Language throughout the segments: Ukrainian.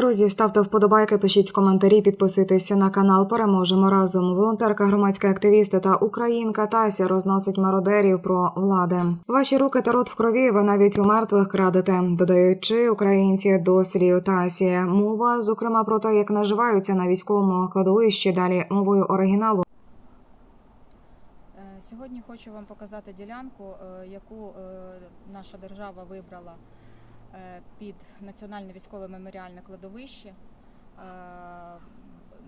Друзі, ставте вподобайки, пишіть коментарі, підписуйтесь на канал. Переможемо разом. Волонтерка, громадська активістка та українка Тася розносить мародерів про влади. Ваші руки та рот в крові. Ви навіть у мертвих крадете, додаючи українці до слів Тасі. Мова, зокрема, про те, як наживаються на військовому кладовищі. Далі мовою оригіналу. Е, Сьогодні хочу вам показати ділянку, е, яку е, наша держава вибрала під національне військове меморіальне кладовище. Е,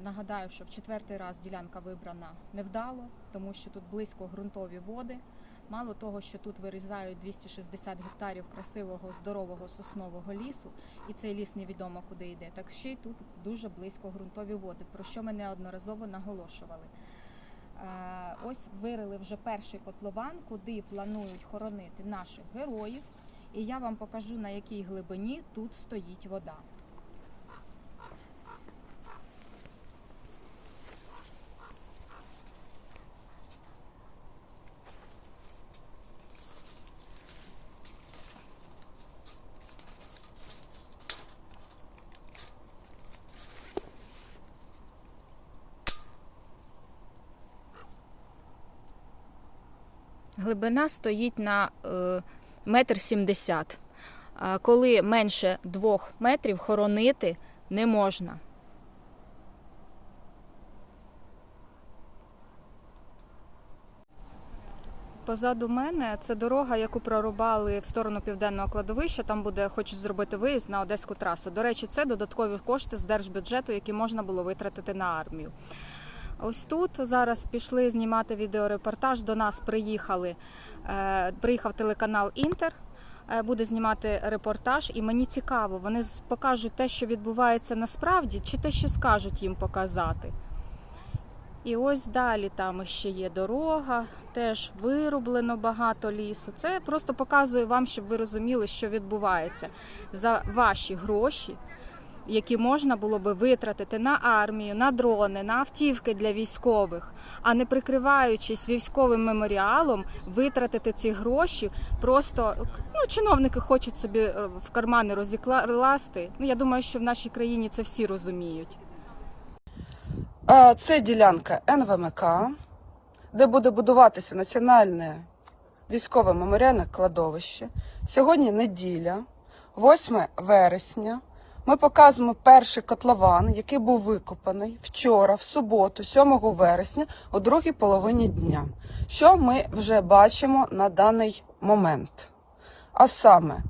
Нагадаю, що в четвертий раз ділянка вибрана невдало, тому що тут близько ґрунтові води. Мало того, що тут вирізають 260 гектарів красивого здорового соснового лісу, і цей ліс невідомо куди йде. Так ще й тут дуже близько ґрунтові води, про що ми неодноразово наголошували. Е, Ось вирили вже перший котлован, куди планують хоронити наших героїв. І я вам покажу, на якій глибині тут стоїть вода. Глибина стоїть на е, метр сімдесят. Коли менше двох метрів хоронити не можна. Позаду мене це дорога, яку прорубали в сторону південного кладовища. Там буде хочуть зробити виїзд на одеську трасу. До речі, це додаткові кошти з держбюджету, які можна було витратити на армію. Ось тут зараз пішли знімати відеорепортаж. До нас приїхали. Е, приїхав телеканал Інтер. е, Буде знімати репортаж, і мені цікаво, вони покажуть те, що відбувається насправді, чи те, що скажуть їм показати. І ось далі там ще є дорога, теж вирублено багато лісу. Це просто показує вам, щоб ви розуміли, що відбувається за ваші гроші які можна було би витратити на армію, на дрони, на автівки для військових, а не прикриваючись військовим меморіалом, витратити ці гроші. Просто ну, чиновники хочуть собі е, в кармани розікласти. Ну я думаю, що в нашій країні це всі розуміють. Це ділянка НВМК, де буде будуватися національне військове меморіальне кладовище. Сьогодні неділя, 8 вересня. Ми показуємо перший котлован, який був викопаний вчора, в суботу, 7 вересня, о другій половині дня. Що ми вже бачимо на даний момент? А саме,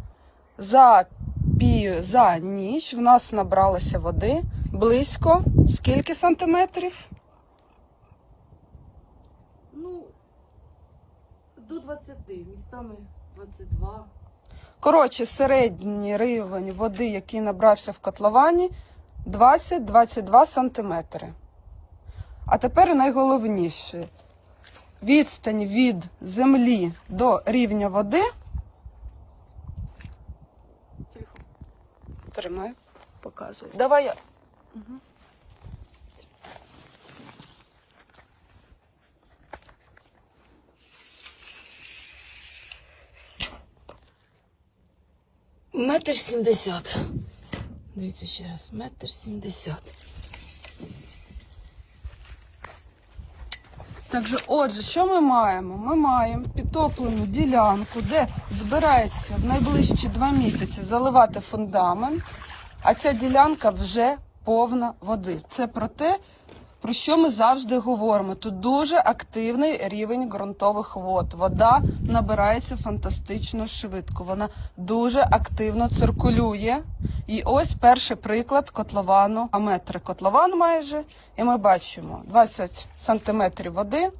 за, пі, за ніч в нас набралося води близько скільки сантиметрів? Ну, до 20, містами 22. Коротше, середній рівень води, який набрався в котловані, 20-22 сантиметри. А тепер найголовніше. Відстань від землі до рівня води. Тримай, показуй. Давай я. Метр сімдесят. Дивіться ще раз. Метр сімдесят. Так же, отже, що ми маємо? Ми маємо підтоплену ділянку, де збирається в найближчі два місяці заливати фундамент, а ця ділянка вже повна води. Це про те, про що ми завжди говоримо. Тут дуже активний рівень ґрунтових вод. Вода набирається фантастично швидко. Вона дуже активно циркулює. І ось перший приклад котловану, а метри котлован майже. І ми бачимо 20 сантиметрів води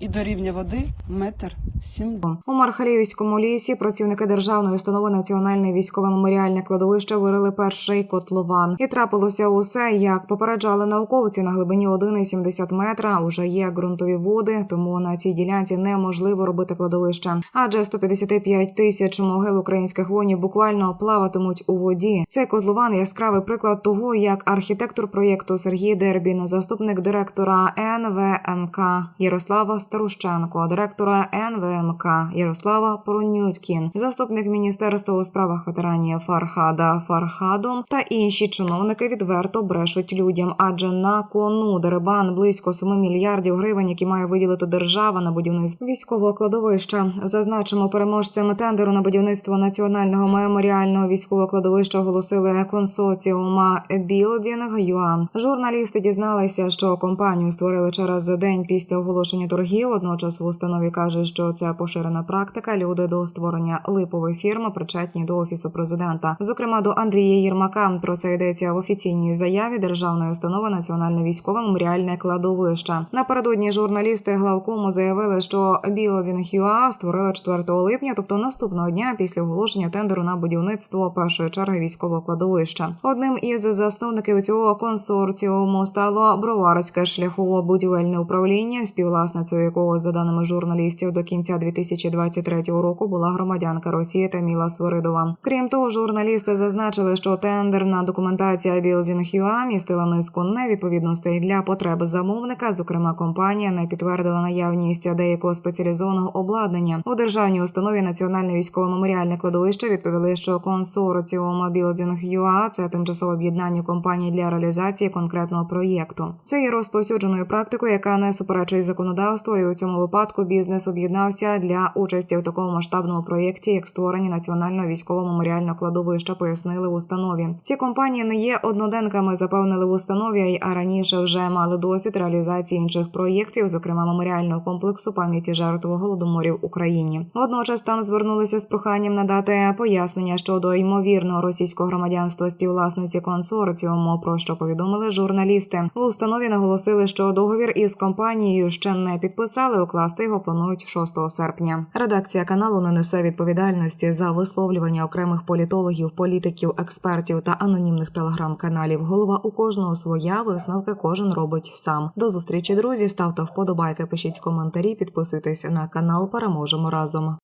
і до рівня води метр сім. У Мархаліївському лісі працівники державної установи Національне військове меморіальне кладовище вирили перший котлован. І трапилося усе, як попереджали науковці на глибині 1,70 метра. Уже є ґрунтові води, тому на цій ділянці неможливо робити кладовище. Адже 155 тисяч могил українських воїнів буквально плаватимуть у воді. Цей котлован яскравий приклад того, як архітектор проєкту Сергій Дербін, заступник директора НВМК Ярослава Старущенко, директора НВМК Ярослава Поронюткін, заступник міністерства у справах ветеранів Фархада Фархадом та інші чиновники відверто брешуть людям, адже на кону дерибан близько 7 мільярдів гривень, які має виділити держава на будівництво військового кладовища. Зазначимо переможцями тендеру на будівництво національного меморіального військового кладовища оголосили консорціума Building UA. Журналісти дізналися, що компанію створили через день після оголошення торгів. Одночас в установі кажуть, що це поширена практика. Люди до створення липової фірми причетні до офісу президента. Зокрема, до Андрія Єрмака. Про це йдеться в офіційній заяві державної установи Національне військове меморіальне кладовище. Напередодні журналісти главкому заявили, що UA створили 4 липня, тобто наступного дня після оголошення тендеру на будівництво першої черги військового кладовища. Одним із засновників цього консорціуму стало броварське шляхово-будівельне управління, співвласницею якого, за даними журналістів, до кінця 2023 року була громадянка Росії Таміла Свиридова. Крім того, журналісти зазначили, що тендерна документація Building UA містила низку невідповідностей для потреб замовника. Зокрема, компанія не підтвердила наявність деякого спеціалізованого обладнання у державній установі Національне військове меморіальне кладовище відповіли, що консорціум Building UA – це тимчасове об'єднання компаній для реалізації конкретного проєкту. Це є розповсюдженою практикою, яка не суперечить законодавству, і у цьому випадку бізнес об'єднався для участі в такому масштабному проєкті, як створення національного військового меморіального кладовища, пояснили в установі. Ці компанії не є одноденками, запевнили в установі, а раніше вже мали досвід реалізації інших проєктів, зокрема меморіального комплексу пам'яті жертв голодоморів в Україні. Водночас там звернулися з проханням надати пояснення щодо ймовірного російського громадянства співвласниці консорціуму, про що повідомили журналісти. В установі наголосили, що договір із компанією ще не підписали. Укласти його планують 6 серпня. Редакція каналу не несе відповідальності за висловлювання окремих політологів, політиків, експертів та анонімних телеграм-каналів. Голова у кожного своя висновки кожен робить сам. До зустрічі, друзі. Ставте вподобайки, пишіть коментарі, підписуйтесь на канал. Переможемо разом.